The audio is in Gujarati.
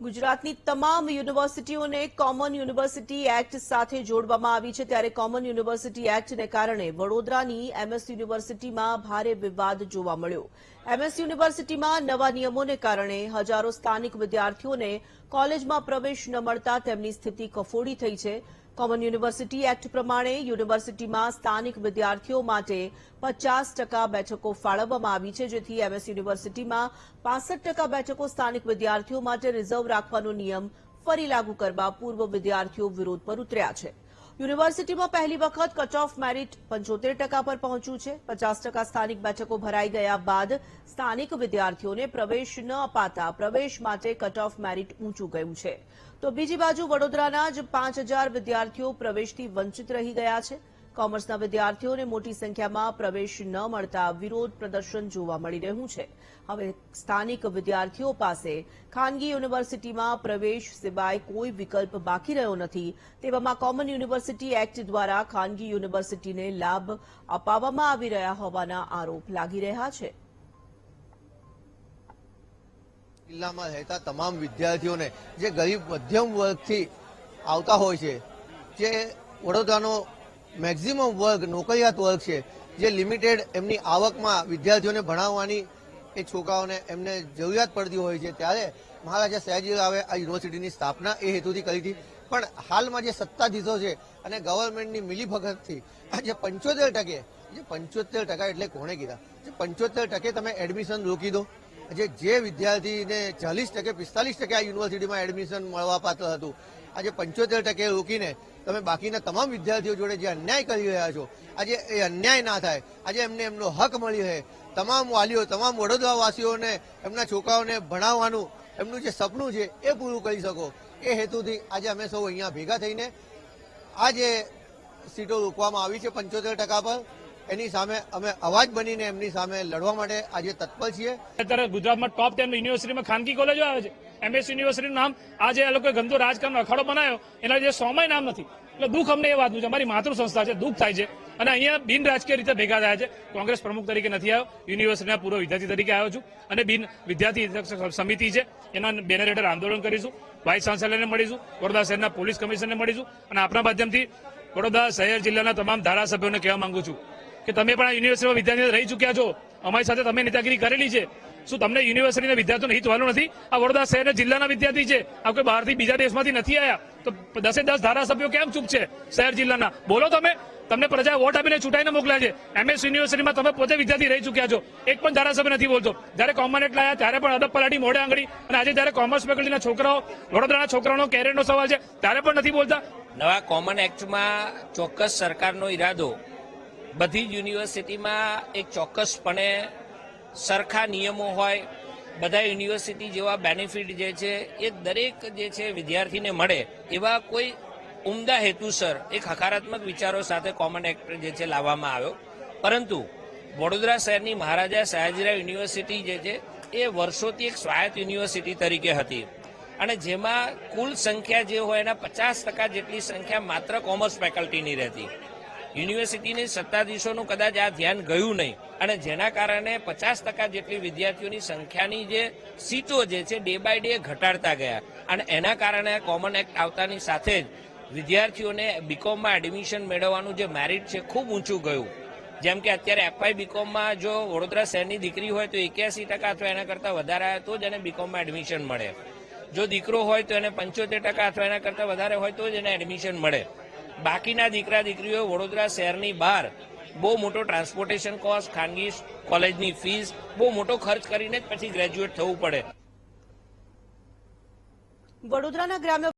ગુજરાતની તમામ યુનિવર્સિટીઓને કોમન યુનિવર્સિટી એક્ટ સાથે જોડવામાં આવી છે. ત્યારે કોમન યુનિવર્સિટી એક્ટને કારણે વડોદરાની એમએસ યુનિવર્સિટીમાં ભારે વિવાદ જોવા મળ્યો. એમએસ યુનિવર્સિટીમાં નવા નિયમોને કારણે હજારો સ્થાનિક વિદ્યાર્થીઓને કોલેજમાં પ્રવેશ ન મળતા તેમની સ્થિતિ કફોડી થઈ છે. કોમન યુનિવર્સિટી એક્ટ પ્રમાણે યુનિવર્સિટીમાં સ્થાનિક વિદ્યાર્થીઓ માટે પચાસ ટકા બેઠકો ફાળવવામાં આવી છે, જેથી એમએસ યુનિવર્સિટીમાં પાસઠ ટકા બેઠકો સ્થાનિક વિદ્યાર્થીઓ માટે રિઝર્વ રાખવાનો નિયમ ફરી લાગુ કરવા પૂર્વ વિદ્યાર્થીઓ વિરોધ પર ઉતર્યા છે. યુનિવર્સિટીમાં પહેલી વખત કટ ઓફ મેરિટ પંચોતેર ટકા પર પહોંચ્યું છે. પચાસ ટકા સ્થાનિક બેઠકો ભરાઈ ગયા બાદ સ્થાનિક વિદ્યાર્થીઓને પ્રવેશ ન અપાતા પ્રવેશ માટે કટ ઓફ મેરિટ ઊંચું ગયું છે. તો બીજી બાજુ વડોદરાના જ પાંચ હજાર વિદ્યાર્થીઓ પ્રવેશથી વંચિત રહી ગયા છે. કોમર્સના વિદ્યાર્થીઓને મોટી સંખ્યામાં પ્રવેશ ન મળતા વિરોધ પ્રદર્શન જોવા મળી રહ્યું છે. હવે સ્થાનિક વિદ્યાર્થીઓ પાસે ખાનગી યુનિવર્સિટીમાં પ્રવેશ સિવાય કોઈ વિકલ્પ બાકી રહ્યો નથી તેવામાં કોમન યુનિવર્સિટી એક્ટ દ્વારા ખાનગી યુનિવર્સિટીને લાભ અપાવવામાં આવી રહ્યા હોવાના આરોપ લાગી રહ્યા છે. જિલ્લામાં રહેતા તમામ વિદ્યાર્થીઓને જે ગરીબ મધ્યમ વર્ગથી આવતા હોય છે, જે વડોદરાનો મેક્ઝિમમ વર્ગ, નોકરિયાત વર્ગ છે, જે લિમિટેડ એમની આવકમાં વિદ્યાર્થીઓને ભણાવવાની એ છોકરાઓને એમને જરૂરિયાત પડતી હોય છે. ત્યારે મહારાજા સયાજીરાવે આ યુનિવર્સિટીની સ્થાપના એ હેતુથી કરી હતી. પણ હાલમાં જે સત્તાધીશો છે અને ગવર્મેન્ટની મિલીભગતથી આ જે પંચોતેર ટકે, જે પંચોતેર ટકા એટલે કોણે કીધા? જે પંચોતેર ટકે તમે એડમિશન રોકી દો. જે જે વિદ્યાર્થીને ચાલીસ ટકે, પિસ્તાલીસ ટકે આ યુનિવર્સિટીમાં એડમિશન મળવા પાત્ર હતું, આજે પંચોતેર ટકે રોકીને તમે બાકીના તમામ વિદ્યાર્થીઓ જોડે જે અન્યાય કરી રહ્યા છો, આજે એ અન્યાય ના થાય, આજે એમને એમનો હક મળી રહે. તમામ વાલીઓ, તમામ વડોદરાવાસીઓને, એમના છોકરાઓને ભણાવવાનું, એમનું જે સપનું છે એ પૂરું કરી શકો. એ હેતુથી આજે અમે સૌ અહીંયા ભેગા થઈને આ જે સીટો રોકવામાં આવી છે પંચોતેર ટકા પર. એની સામે અમે અવાજ બનીને એમની સામે લડવા માટે આજે તત્પર છીએ. અત્યારે ગુજરાતમાં ટોપ ટેન યુનિવર્સિટીમાં ખાનગી કોલેજો આવે છે. એમએસ યુનિવર્સિટીનું નામ આજે આ લોકોએ ગંદો રાજકારણનો અખાડો બનાવ્યો. એના જે સોમાય નામ નથી. એટલે દુઃખ અમને એ વાતનું છે. અમારી માતૃ સંસ્થા છે. દુઃખ થાય છે. અને અહીંયા બિન રાજકીય રીતે ભેગા થયા છે. કોંગ્રેસ પ્રમુખ તરીકે નથી આવ્યો. યુનિવર્સિટીના પૂર્વ વિદ્યાર્થી તરીકે આવ્યો છું. અને બિન વિદ્યાર્થી સમિતિ છે. એના બેનર હેઠળ આંદોલન કરીશું. વાઇસ ચાન્સેલરને મળીશું. વડોદરા શહેરના પોલીસ કમિશનરને મળીશું. અને આપણા માધ્યમથી વડોદરા શહેર જિલ્લાના તમામ ધારાસભ્યોને કહેવા માંગુ છું. કે તમે પણ આ યુનિવર્સિટીમાં વિદ્યાર્થી રહી ચૂક્યા છો. અમારી સાથે તમે નેતાગીરી કરેલી છે. શું તમને યુનિવર્સિટીના વિદ્યાર્થીઓને હિત વાલું નથી? આ વડોદરા શહેરના જિલ્લાના વિદ્યાર્થી છે. આ કોઈ બહારથી બીજા દેશમાંથી નથી આવ્યા તો દસે દસ ધારાસભ્યો કેમ ચૂપ છે શહેર જિલ્લાના? બોલો તમે. તમને પ્રજા વોટ આપીને ચૂંટાઈને મોકલ્યા છે. એમએસ યુનિવર્સિટીમાં તમે પોતે વિદ્યાર્થી રહી ચૂક્યા છો. એક પણ ધારાસભ્ય નથી બોલતો. જ્યારે કોમન એટ લાયા, ત્યારે પણ અદબ પલાટી મોઢે આંગળી અને આજે જ્યારે કોમર્સ ફેકલ્ટીના છોકરાઓ, વડોદરાના છોકરાઓનો કેરિયરનો સવાલ છે, ત્યારે પણ નથી બોલતા. નવા કોમન એક્ટમાં ચોક્કસ સરકારનો ઈરાદો બધી જ યુનિવર્સિટીમાં એક ચોક્કસપણે સરખા નિયમો હોય, બધા યુનિવર્સિટી જેવા બેનિફિટ જે છે એ દરેક જે છે વિદ્યાર્થીને મળે, એવા કોઈ ઉમદા હેતુસર એક હકારાત્મક વિચારો સાથે કોમન એક્ટ જે છે લાવવામાં આવ્યો. પરંતુ વડોદરા શહેરની મહારાજા સયાજીરાવ યુનિવર્સિટી જે છે એ વર્ષોથી એક સ્વાયત્ત યુનિવર્સિટી તરીકે હતી. અને જેમાં કુલ સંખ્યા જે હોય એના પચાસ ટકા જેટલી સંખ્યા માત્ર કોમર્સ ફેકલ્ટીની રહેતી. યુનિવર્સિટીની સત્તાધીશોનું કદાચ આ ધ્યાન ગયું નહીં. અને જેના કારણે પચાસ ટકા જેટલી વિદ્યાર્થીઓની સંખ્યાની જે સીટો જે છે, ડે બાય ડે ઘટાડતા ગયા. અને એના કારણે કોમન એક્ટ આવતાની સાથે જ વિદ્યાર્થીઓને બીકોમમાં એડમિશન મેળવવાનું જે મેરિટ છે, ખૂબ ઊંચું ગયું. જેમ કે અત્યારે એફઆઈ બીકોમમાં જો વડોદરા શહેરની દીકરી હોય તો એક્યાસી ટકા અથવા એના કરતાં વધારે આવે તો જ એને બીકોમમાં એડમિશન મળે. જો દીકરો હોય તો એને પંચોતેર ટકા અથવા એના કરતાં વધારે હોય તો જ એને એડમિશન મળે. બાકીના દીકરા દીકરીઓ વડોદરા શહેરની બહાર બહુ મોટો ટ્રાન્સપોર્ટેશન કોસ્ટ ખાનગી કોલેજની ફીસ બહુ મોટો ખર્ચ કરીને જ પછી ગ્રેજ્યુએટ થવું પડે. વડોદરાના ગ્રામ્ય